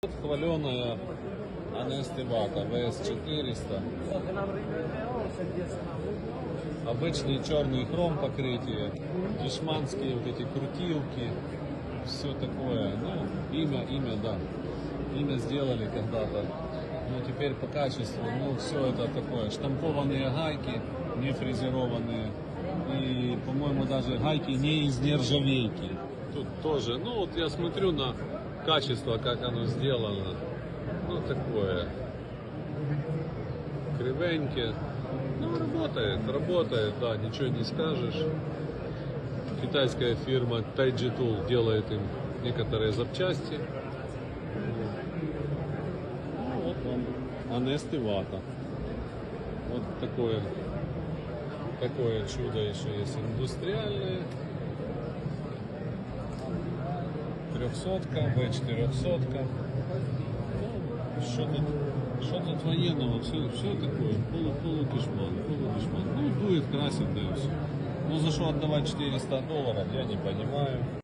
Вот хваленая Анестивата VS400. Обычный черный хром покрытие, дешманские вот эти крутилки, все такое. Ну, имя, имя, да. Имя сделали когда-то. Но теперь по качеству, ну, все это такое. Штампованные гайки, не фрезерованные. И, по-моему, даже гайки не из нержавейки. Тут тоже, ну, вот я смотрю на качество, как оно сделано. Ну, такое. Кривенькие. Ну, работает, работает, да, ничего не скажешь. Китайская фирма Taiji Tool делает им некоторые запчасти. Ну, вот вам Анести Вата. Вот такое, такое чудо еще есть индустриальное. Трехсотка, В400. Ну, что тут, что тут военного? Все, все такое, полу, полудешман, полудешман. Ну, дует, красит, да и все. Ну, за что отдавать 400 долларов, я не понимаю.